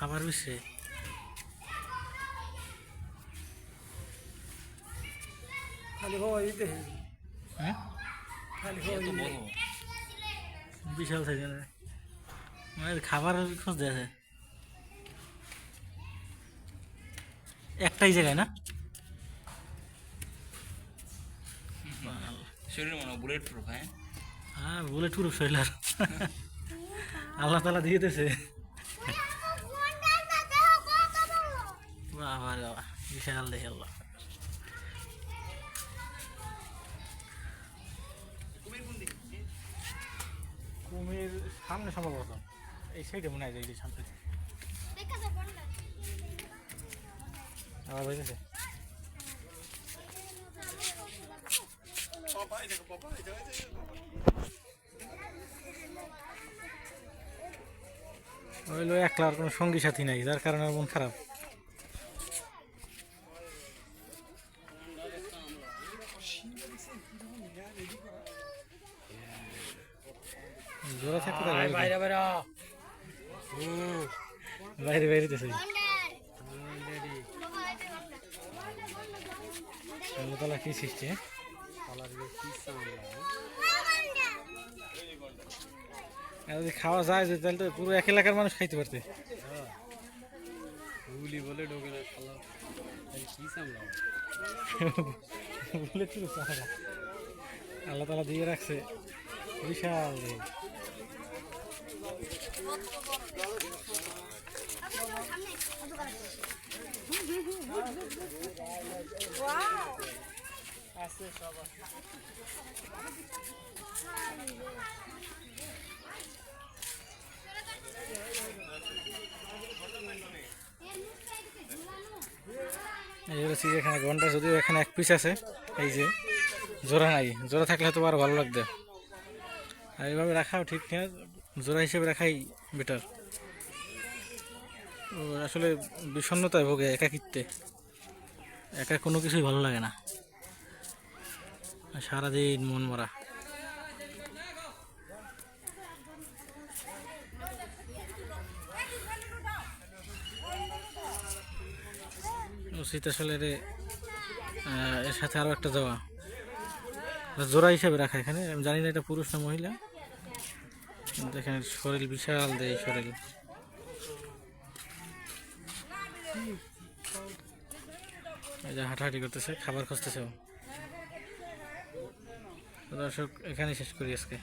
খাবার বিষয়ে খালি হ্যাঁ? খালি বিশাল সাইজের মানে খাবার খোঁজ আছে। একটাই জায়গায় না? শরীর মনে বুলেট প্রুফ হ্যাঁ? হ্যাঁ বলে টুরু শৈলার আল্লাহ তালা দিয়ে দিয়েছে। বাবা রে বাবা বিশাল দেখে আল্লাহ। কুমির সামনে সম্ভবত। এই সাইডে মনে হয় এই সামনে আবার হয়েছে হইল একলা আর কোনো সঙ্গী সাথী নাই, যার কারণে মন খারাপ। জোড়া থাকতে তাহলে বাইরে বাইরে। বাইরে বাইরে দিতেছে তালা কি সৃষ্টি হ্যাঁ? যদি খাওয়া যায় যদি তাহলে তো পুরো এক এলাকার মানুষ খাইতে পারতে। গুলি বলে ঢোকে না খালা কি সামলাও বলে। আল্লাহ তালা দিয়ে রাখছে। বিশাল রে। এই হচ্ছে এখানে, ঘণ্টা যদিও এখানে এক পিস আছে, এই যে জোড়া নাই, জোড়া থাকলে হয়তো আরও ভালো লাগবে আর এইভাবে রাখাও ঠিক জোড়া হিসেবে রাখাই বেটার। আসলে বিষণ্ণতায় ভোগে একাকিত্বে। একা কোনো কিছুই ভালো লাগে না। সারাদিন মন মরা। উচিত আসলে এর সাথে আরও একটা দেওয়া জোড়া হিসাবে রাখা এখানে। আমি জানি না এটা পুরুষ না মহিলা। এখানে শরীর বিশাল দেয়, শরীর। এই যে হাঁটাহাঁটি করতেছে, খাবার খুঁজতেছে দর্শক এখানে শেষ করি আজকে।